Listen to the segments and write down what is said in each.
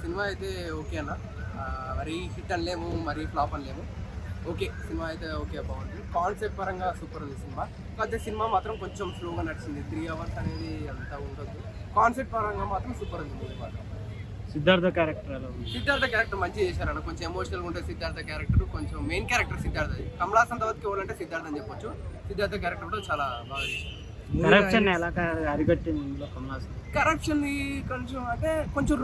Cinema అయితే okay అన్న. మరీ హిట్ అనలేము మరీ ఫ్లాప్ అనలేము. ఓకే సినిమా అయితే ఓకే బాగుంది. కాన్సెప్ట్ పరంగా సూపర్ ఉంది సినిమా. కాకపోతే సినిమా మాత్రం కొంచెం స్లోగా నడిచింది. త్రీ అవర్స్ అనేది అంత ఉండదు. కాన్సెప్ట్ పరంగా మాత్రం సూపర్ ఉంది మూవీ మాత్రం. సిద్ధార్థ క్యారెక్టర్ సిద్ధార్థ క్యారెక్టర్ మంచిగా చేశారన్న కొంచెం ఎమోషనల్గా ఉంటుంది సిద్ధార్థ క్యారెక్టర్ కొంచెం మెయిన్ క్యారెక్టర్ సిద్ధార్థ కమలాస్ అంతవరకు ఎవరంటే సిద్ధార్థ అని చెప్పొచ్చు. సిద్ధార్థ క్యారెక్టర్ కూడా చాలా బాగా చేశారు. కరప్షన్ ఎలా అరికట్టింది కరప్షన్ కొంచెం అంటే కొంచెం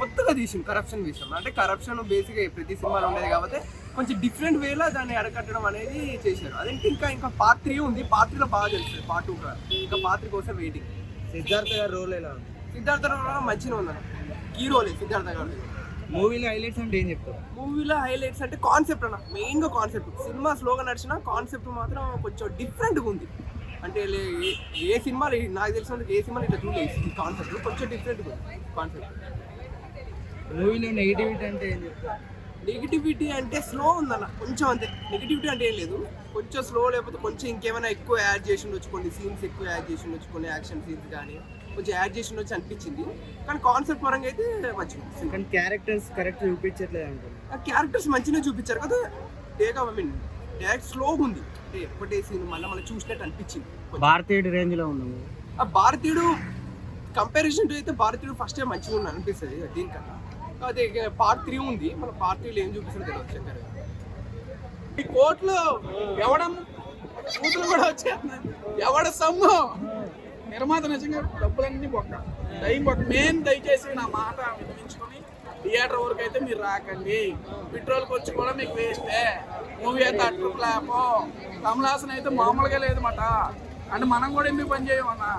కొత్తగా తీసింది కరప్షన్ విషయం అంటే కరప్షన్ బేసిక్గా ప్రతి సినిమాలో ఉండేది కాబట్టి కొంచెం డిఫరెంట్ వేలో దాన్ని అడగట్టడం అనేది చేశారు. అదేంటి ఇంకా ఇంకా పార్ట్ త్రీ ఉంది. పార్ట్ త్రీలో బాగా తెలుస్తుంది. పార్ట్ టూ ఇంకా పార్ట్ త్రీ కోసం వెయిటింగ్ సిద్ధార్థ గారి రోల్ ఎలా ఉంది? సిద్ధార్థ రావు మంచిగా ఉందన్న హీరోలే సిద్ధార్థ గారు మూవీలో హైలైట్స్ అంటే ఏం చెప్తారు మూవీలో హైలైట్స్ అంటే కాన్సెప్ట్ అన్న. మెయిన్గా కాన్సెప్ట్ సినిమా స్లోగా నడిచిన కాన్సెప్ట్ మాత్రం కొంచెం డిఫరెంట్గా ఉంది. అంటే ఏ- ఏ సినిమా నాకు తెలిసినందుకు ఏ సినిమా ఇట్లా చూడలేదు. ఈ కాన్సెప్ట్ కొంచెం డిఫరెంట్గా ఉంది కాన్సెప్ట్ మూవీలో నెగిటివిటీ అంటే ఏం చెప్తారు? నెగిటివిటీ అంటే స్లో ఉందన్న కొంచెం అంతే. నెగిటివిటీ అంటే ఏం లేదు. కొంచెం స్లో లేకపోతే కొంచెం ఇంకేమైనా ఎక్కువ యాడ్ చేసి ఉండొచ్చు కొన్ని సీన్స్ ఎక్కువ యాడ్ చేసి ఉండొచ్చు కొన్ని యాక్షన్ సీన్స్ కానీ కొంచెం యాడ్ చేసి ఉండొచ్చు అనిపించింది. కానీ కాన్సెప్ట్ పరంగా అయితే మంచిగా. కానీ క్యారెక్టర్స్ కరెక్ట్ చూపించట్లేదు క్యారెక్టర్స్ మంచిగా చూపించారు కదా టేక్ ఐ మీన్ డైరెక్ట్ స్లోగా ఉంది అంటే సీన్ మళ్ళీ మనం చూసినట్టు అనిపించింది. భారతీయుడి రేంజ్లో ఉంది. ఆ భారతీయుడు కంపారిజన్ టు అయితే భారతీయుడు ఫస్ట్ టైం మంచిగా ఉంది అనిపిస్తుంది. దీనికన్నా. అదే పార్ట్ త్రీ ఉంది. మన పార్ట్ త్రీలో ఏం చూపిస్తుంది తెలియదు. ఈ కోర్టులో ఎవడం కూతురు కూడా వచ్చేస్తున్నాయి ఎవడ సొమ్ము? నిర్మాత నిజంగా డబ్బులన్నీ బొక్క. టైం బొక్క. మెయిన్ దయచేసి నా మాట వినిపించుకొని థియేటర్ వరకు అయితే మీరు రాకండి. పెట్రోల్ ఖర్చు కూడా మీకు వేస్టే. మూవీ అయితే అట్టు ఫ్లాప్ కమలాసన్ అయితే మామూలుగా లేదు మాట అంటే మనం కూడా ఎందుకు పని చేయమన్నా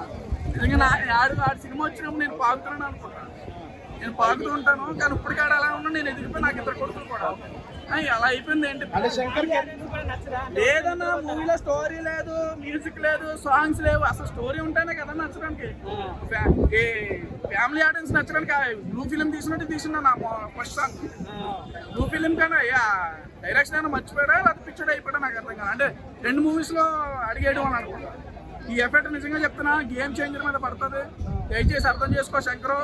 నిజంగా నా ఆడు ఆడు సినిమా వచ్చినప్పుడు నేను పాకుతున్నాను అనుకుంటాను నేను పాకుతూ ఉంటాను కానీ ఇప్పటికాడ అలా ఉన్నా నేను ఎదిగిపోయి నాకు ఇద్దరు కొడుకులు కూడా. అలా అయిపోయింది ఏంటి? లేదన్నా మూవీలో స్టోరీ లేదు మ్యూజిక్ లేదు సాంగ్స్ లేవు. అసలు స్టోరీ ఉంటేనే కదా నచ్చడానికి. ఫ్యామిలీ ఆడియన్స్ నచ్చడానికి బ్లూ ఫిలిం తీసినట్టు తీసిన నా ఫస్ట్ సాంగ్ బ్లూ ఫిలిం కన్నా అయ్యా డైరెక్షన్ అయినా మర్చిపోయాడా? లేకపోతే పిక్చర్ అయిపోయాడా? నాకు అర్థం కాదు. అంటే రెండు మూవీస్లో అడిగేయడం అని అనుకుంటా. ఈ ఎఫెక్ట్ నిజంగా చెప్తున్నా గేమ్ చేంజర్ మీద పడుతుంది. దయచేసి అర్థం చేసుకో శంకరు.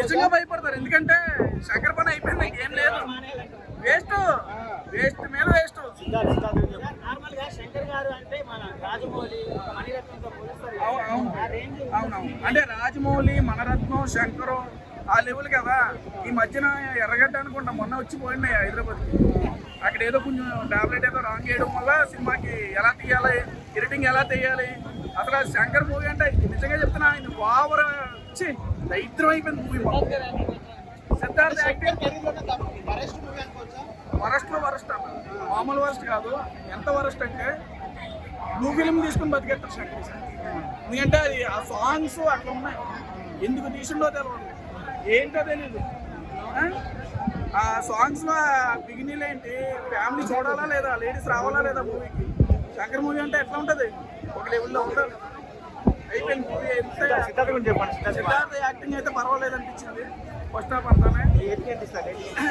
నిజంగా భయపడతారు. ఎందుకంటే శంకర్ పని అయిపోయింది ఏం లేదు. వేస్ట్ వేస్ట్ మీద వేస్ట్ నార్మల్గా శంకర్ గారు అంటే మన రాజమౌళి మణిరత్నంతో పోలుస్తారు అవునవును. అంటే రాజమౌళి మనరత్నం శంకరు ఆ లెవెల్ కదా. ఈ మధ్యన ఎర్రగడ్డ అనుకుంటా మొన్న వచ్చి పోయినాయి హైదరాబాద్కి అక్కడ ఏదో కొంచెం టాబ్లెట్ ఏదో రాంగ్ చేయడం వల్ల సినిమాకి ఎలా తీయాలి ఎడిటింగ్ ఎలా తీయాలి. అసలు శంకర్ మూవీ అంటే నిజంగా చెప్తున్నా ఆయన ఓవర్ వచ్చి దరిద్రం అయిపోయింది movie Siddharth acting worst movie అనుకోవచ్చా వరస్ట్లో వరస్ట్ అన్న మామూలు వరస్ట్ కాదు. ఎంత వరస్ట్ అంటే బ్లూ ఫిలిం తీసుకుని బతికేస్తారు శంకర్ సార్. ఎందుకంటే అది ఆ సాంగ్స్ అట్లా ఉన్నాయి. ఎందుకు తీసిండో తెలియదు ఏంటో తెలియదు ఆ? సాంగ్స్లో బిగినీలు ఏంటి ఫ్యామిలీ చూడాలా లేదా లేడీస్ రావాలా లేదా మూవీకి శంకర్ మూవీ అంటే ఎట్లా ఉంటది? ఒక లెవెల్లో ఉండాలి. అయిపోయింది మూవీ సిద్ధార్థ యాక్టింగ్ అయితే పర్వాలేదు అనిపించింది. ఫస్ట్ హాఫ్ అంతానే.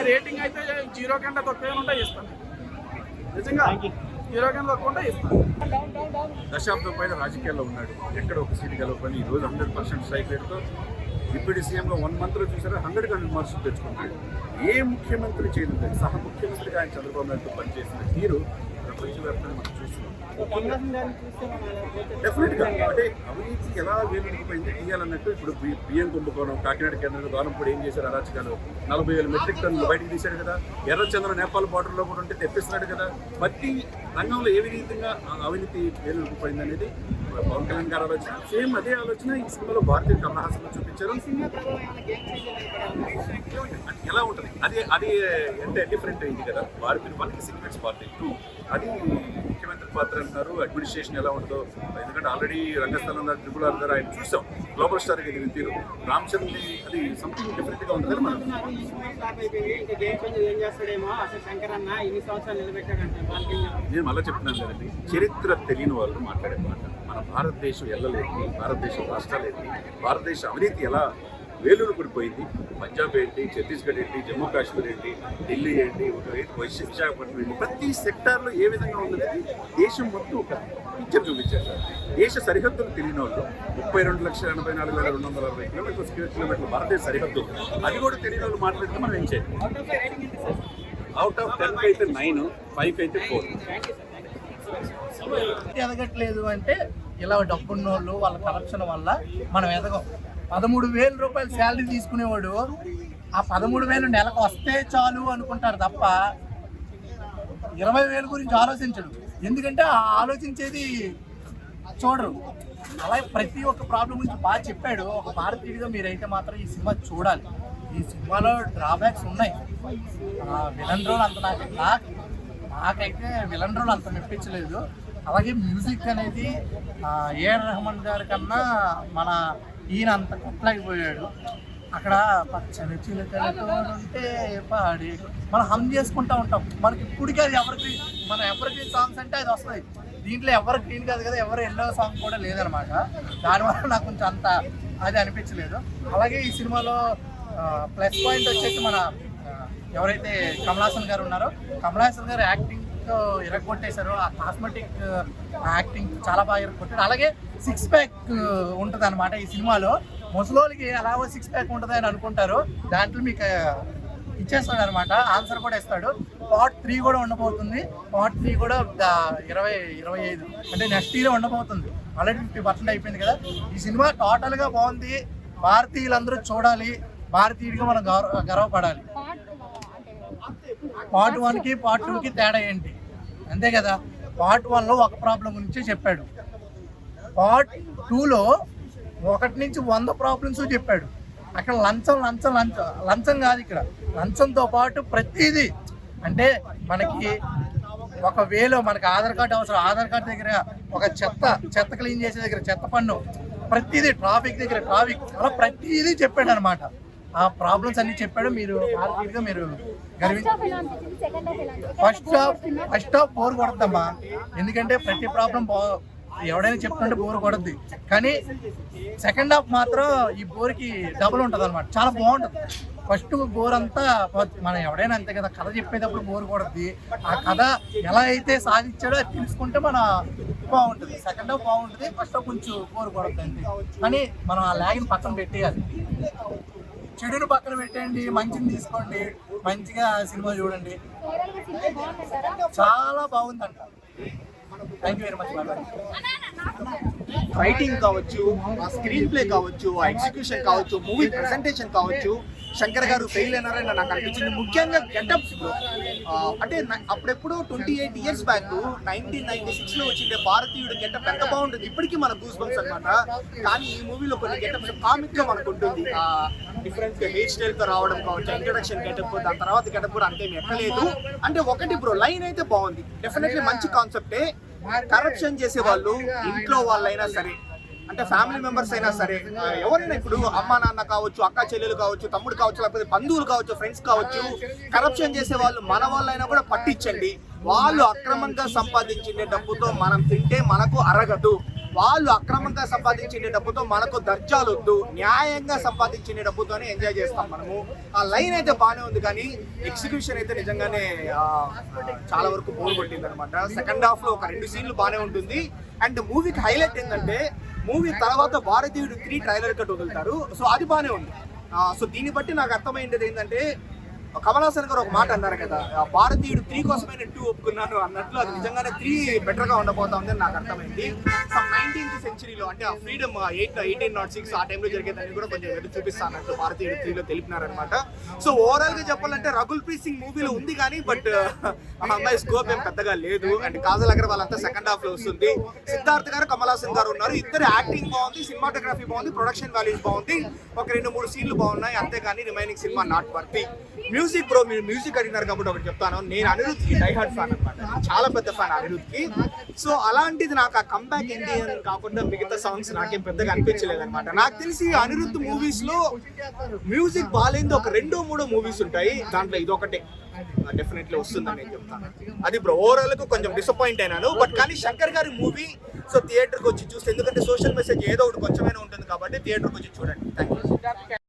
రేటింగ్ అయితే జీరో కంటే తక్కువ ఉంటే ఇస్తాను నిజంగా ఈ కంటే తక్కువ ఇస్తాను. దశాబ్దం పైన రాజకీయాల్లో ఉన్నాడు. ఎక్కడ ఒక సీట్ గెలవని ఈ రోజు హండ్రెడ్ పర్సెంట్ స్ట్రైక్ రేట్తో డిప్యూటీ సీఎంలో వన్ మంత్లో చూసారా? హండ్రెడ్ హండ్రెడ్ మార్క్స్ తెచ్చుకుంటాడు ఏ ముఖ్యమంత్రి చేయలేదు. సహ ముఖ్యమంత్రిగా ఆయన చంద్రబాబు నాయుడుతో పనిచేసిన తీరు ప్రపంచవ్యాప్తంగా మనం చూస్తున్నాం డెఫినెట్గా అంటే అవినీతి ఎలా వేలుడిపోయింది? తీయాలన్నట్టు ఇప్పుడు బి- బియ్యం కుంభకోణం కాకినాడ కేంద్రంలో దానంపూడి ఏం చేశారు? అరాచకాలు. నలభై వేల మెట్రిక్ టన్నులు బయటకు తీశాడు కదా. ఎర్రచంద్ర నేపాల్ బార్డర్లో కూడా ఉంటే తెప్పిస్తున్నాడు కదా. ప్రతి రంగంలో ఏ విధంగా ఆ అవినీతి వేలుడిపోయింది అనేది పవన్ కళ్యాణ్ గారు ఆలోచన. సేమ్ అదే ఆలోచన ఈ సినిమాలో భారతీయ కమలహాసన్ చూపించారు. అది ఎలా ఉంటుంది? అది అది అంటే డిఫరెంట్ అయింది కదా. భారతీయ వన్కి సీక్వెన్స్ పార్టీ. టూ అది ముఖ్యమంత్రి పాత్ర అంటున్నారు. అడ్మినిస్ట్రేషన్ ఎలా ఉంటుందో. ఎందుకంటే ఆల్రెడీ రంగస్థలం గారు త్రిపుల్ ఆర్ గారు ఆయన చూసాం. గ్లోబల్ స్టార్ ఇది తీరు. రామ్ చరణ్ని అది సంథింగ్ డిఫరెంట్గా ఉంటుంది మనం నేను మళ్ళీ చెప్తున్నాను కదండి. చరిత్ర తెలియని వాళ్ళు మాట్లాడే మాట. మన భారతదేశం ఎల్లలేంటి భారతదేశం రాష్ట్రాలేంది భారతదేశ అవినీతి ఎలా వేలూరు పడిపోయింది పంజాబ్ ఏంటి ఛత్తీస్గఢ్ ఏంటి జమ్మూ కాశ్మీర్ ఏంటి ఢిల్లీ ఏంటి ఒక ఏంటి విశాఖపట్నం ఏంటి ప్రతి సెక్టార్లో ఏ విధంగా ఉందనేది దేశం మొత్తం ఒక పిక్చర్ చూపించారు సార్ దేశ సరిహద్దులు తెలియని వాళ్ళు ముప్పై రెండు లక్షల ఎనభై నాలుగు వేల రెండు వందల అరవై కిలోమీటర్లు స్క్వేర్ కిలోమీటర్లు భారతదేశ సరిహద్దు అది కూడా తెలియని వాళ్ళు మాట్లాడితే మనం ఏం చేయాలి? అవుట్ ఆఫ్ టెన్ అయితే నైన్ ఫైవ్ అయితే ఫోర్ ఎదగట్లేదు అంటే ఇలా డబ్బున్న వాళ్ళు వాళ్ళ కరప్షన్ వల్ల మనం ఎదగం. పదమూడు వేల రూపాయలు శాలరీ తీసుకునేవాడు ఆ పదమూడు వేలు నెలకు వస్తే చాలు అనుకుంటారు తప్ప ఇరవై వేల గురించి ఆలోచించడు. ఎందుకంటే ఆ ఆలోచించేది చూడరు. అలాగే ప్రతి ఒక్క ప్రాబ్లం గురించి బాగా చెప్పాడు. ఒక భారతీయుడిగా మీరైతే మాత్రం ఈ సినిమా చూడాలి. ఈ సినిమాలో డ్రాబ్యాక్స్ ఉన్నాయి. విలన్ రోల్ అంత నాకు నాకు నాకైతే విలన్ రోల్ అంత మెప్పించలేదు. అలాగే మ్యూజిక్ అనేది ఏఆర్ రెహమాన్ గారి కన్నా మన ఈయన అంత కొట్టలేకపోయాడు అక్కడ పచ్చని చిలుకలతో ఉంటే పాడి మనం హమ్ చేసుకుంటా ఉంటాం. మనకి ఇప్పటికీ అది ఎవరికి మన ఎవరికి సాంగ్స్ అంటే అది వస్తుంది. దీంట్లో ఎవరు క్లీన్ కాదు కదా ఎవరు ఎల్లో సాంగ్ కూడా లేదనమాట. దానివల్ల నాకు కొంచెం అంత అది అనిపించలేదు. అలాగే ఈ సినిమాలో ప్లస్ పాయింట్ వచ్చేసి మన ఎవరైతే కమలాసన్ గారు ఉన్నారో కమలాసన్ గారు యాక్టింగ్ ఎరగొట్టేశారు. ఆ కాస్మెటిక్ యాక్టింగ్ చాలా బాగా ఇరగొట్టారు అలాగే సిక్స్ ప్యాక్ ఉంటుంది అనమాట ఈ సినిమాలో. ముసలోళ్ళకి అలాగో సిక్స్ ప్యాక్ ఉంటుంది అని అనుకుంటారు. దాంట్లో మీకు ఇచ్చేస్తాడు అనమాట ఆన్సర్ కూడా ఇస్తాడు. పార్ట్ త్రీ కూడా ఉండబోతుంది. పార్ట్ త్రీ కూడా ఇరవై ఇరవై ఐదు. అంటే నెక్స్ట్ ఇయర్ ఉండబోతుంది. ఆల్రెడీ ఫిఫ్టీ పర్సెంట్ అయిపోయింది కదా. ఈ సినిమా టోటల్గా బాగుంది. భారతీయులందరూ చూడాలి. భారతీయుడిగా మనం గౌరవ గర్వపడాలి. పార్ట్ వన్కి పార్ట్ టూకి తేడా ఏంటి? అంతే కదా. పార్ట్ వన్లో ఒక ప్రాబ్లం గురించి చెప్పాడు. పార్ట్ టూలో ఒకటి నుంచి వంద ప్రాబ్లమ్స్ చెప్పాడు. అక్కడ లంచం లంచం లంచం లంచం కాదు ఇక్కడ. లంచంతో పాటు ప్రతిదీ అంటే మనకి ఒక వేలో మనకి ఆధార్ కార్డు అవసరం. ఆధార్ కార్డు దగ్గర ఒక చెత్త చెత్త క్లీన్ చేసే దగ్గర చెత్త పన్ను. ప్రతిదీ ట్రాఫిక్ దగ్గర ట్రాఫిక్. అలా ప్రతిదీ చెప్పాడు అనమాట ఆ ప్రాబ్లమ్స్ అన్ని చెప్పాడు. మీరు మీరు first half first half bore కొడద్దమ్మా ఎందుకంటే ప్రతి ప్రాబ్లం బా ఎవడైనా చెప్తుంటే బోర్ కొడద్ది. కానీ సెకండ్ హాఫ్ మాత్రం ఈ బోర్కి డబుల్ ఉంటుంది అనమాట చాలా బాగుంటుంది. ఫస్ట్ బోర్ అంతా మనం ఎవడైనా అంతే కదా కథ చెప్పేటప్పుడు బోర్ కొడద్ది. ఆ కథ ఎలా అయితే సాధించాడో అది తెలుసుకుంటే మన బాగుంటుంది. సెకండ్ హాఫ్ బాగుంటుంది ఫస్ట్ హాఫ్ కొంచెం బోర్ కొడద్ది అంతే కానీ మనం ఆ లాగిని పక్కన పెట్టేయాలి. చెడును పక్కన పెట్టండి మంచిని తీసుకోండి మంచిగా సినిమా చూడండి. చాలా బాగుందంట. థ్యాంక్ యూ వెరీ మచ్ బాబాయ్ రైటింగ్ కావచ్చు ఆ స్క్రీన్ ప్లే కావచ్చు ఆ ఎగ్జిక్యూషన్ కావచ్చు మూవీ ప్రెజెంటేషన్ కావచ్చు శంకర్ గారు ఫెయిల్ అయినారని నాకు అనిపించింది. ముఖ్యంగా గెటప్ అంటే అప్పుడెప్పుడు twenty eight years back nineteen ninety సిక్స్లో వచ్చిండే భారతీయుడు గెటప్ ఎంత బాగుంటుంది? ఇప్పటికీ మన గూస్ బంప్స్ అనమాట కానీ ఈ మూవీలో కొన్ని గెటప్స్ కామిక్గా మనకు ఉంటుంది. డిఫరెంట్ హెయిర్ స్టైల్తో రావడం కావచ్చు ఇంట్రడక్షన్ గెటప్ దాని తర్వాత గెటప్ కూడా అంతే ఎక్కలేదు. అంటే ఒకటి బ్రో లైన్ అయితే బాగుంది. డెఫినెట్లీ మంచి కాన్సెప్టే కరప్షన్ చేసే వాళ్ళు ఇంట్లో వాళ్ళైనా సరే. అంటే ఫ్యామిలీ మెంబర్స్ అయినా సరే ఎవరైనా ఇప్పుడు అమ్మా నాన్న కావచ్చు అక్క చెల్లెలు కావచ్చు తమ్ముడు కావచ్చు లేకపోతే బంధువులు కావచ్చు ఫ్రెండ్స్ కావచ్చు కరప్షన్ చేసే వాళ్ళు మన వాళ్ళైనా కూడా పట్టించండి. వాళ్ళు అక్రమంగా సంపాదించిన డబ్బుతో మనం తింటే మనకు అరగదు. వాళ్ళు అక్రమంగా సంపాదించిన డబ్బుతో మనకు దర్జాలు వద్దు. న్యాయంగా సంపాదించిన డబ్బుతోనే ఎంజాయ్ చేస్తాం మనము. ఆ లైన్ అయితే బాగానే ఉంది కానీ ఎగ్జిక్యూషన్ అయితే నిజంగానే చాలా వరకు బోర్ కొట్టింది అనమాట సెకండ్ హాఫ్లో ఒక రెండు సీన్లు బాగానే ఉంటుంది. అండ్ మూవీకి హైలైట్ ఏంటంటే మూవీ తర్వాత భారతీయుడు త్రీ ట్రైలర్ కట్ వదులుతారు సో అది బాగానే ఉంది. సో దీన్ని బట్టి నాకు అర్థమైంది ఏంటంటే కమల్ హాసన్ గారు ఒక మాట అన్నారు కదా ఆ భారతీయుడు త్రీ కోసమే నేను టూ ఒప్పుకున్నాను అన్నట్లు అది నిజంగానే త్రీ బెటర్గా ఉండబోతా ఉంది అని నాకు అర్థమైంది. సమ్ నైన్టీన్త్ సెంచరీలో అంటే ఆ freedom eight eighteen not six ఆ టైంలో జరిగేదాన్ని కూడా కొంచెం ఎదురు చూపిస్తానట్టు భారతీయుడు త్రీలో తెలిపినారనమాట సో ఓవరాల్గా చెప్పాలంటే రఘుల్ ప్రీత్ సింగ్ మూవీలో ఉంది కానీ బట్ ఆ అమ్మాయి స్కోప్ ఏం పెద్దగా లేదు. అండ్ కాజల్ అగర్వాల్ అంతా సెకండ్ హాఫ్లో వస్తుంది. సిద్ధార్థ్ గారు కమల్ హాసన్ గారు ఉన్నారు. ఇద్దరు యాక్టింగ్ బాగుంది సినిమాటోగ్రఫీ బాగుంది ప్రొడక్షన్ వాల్యూస్ బాగుంది. ఒక రెండు మూడు సీన్లు బాగున్నాయి. అంతేగాని remaining cinema not worthy music bro మీరు మ్యూజిక్ అడిగినారు కాబట్టి ఒకటి చెప్తాను. నేను అనిరుద్కి డైహార్డ్ ఫ్యాన్ అనమాట చాలా పెద్ద ఫ్యాన్ అనిరుద్కి సో అలాంటిది నాకు ఆ కంబ్యాక్ ఏంటి అని కాకుండా మిగతా సాంగ్స్ నాకేం పెద్దగా అనిపించలేదు అనమాట నాకు తెలిసి అనిరుద్ మూవీస్లో మ్యూజిక్ బాగాలేదు ఒక రెండో మూడో మూవీస్ ఉంటాయి. దాంట్లో ఇదొకటే డెఫినెట్లీ వస్తుందని నేను చెప్తాను. అది బ్రో ఓవరాల్కు కొంచెం డిసప్పాయింట్ అయినాను. బట్ కానీ శంకర్ గారి మూవీ సో థియేటర్కి వచ్చి చూస్తే ఎందుకంటే సోషల్ మెసేజ్ ఏదో ఒకటి కొంచెమైనా ఉంటుంది కాబట్టి థియేటర్కి వచ్చి చూడండి. Thank you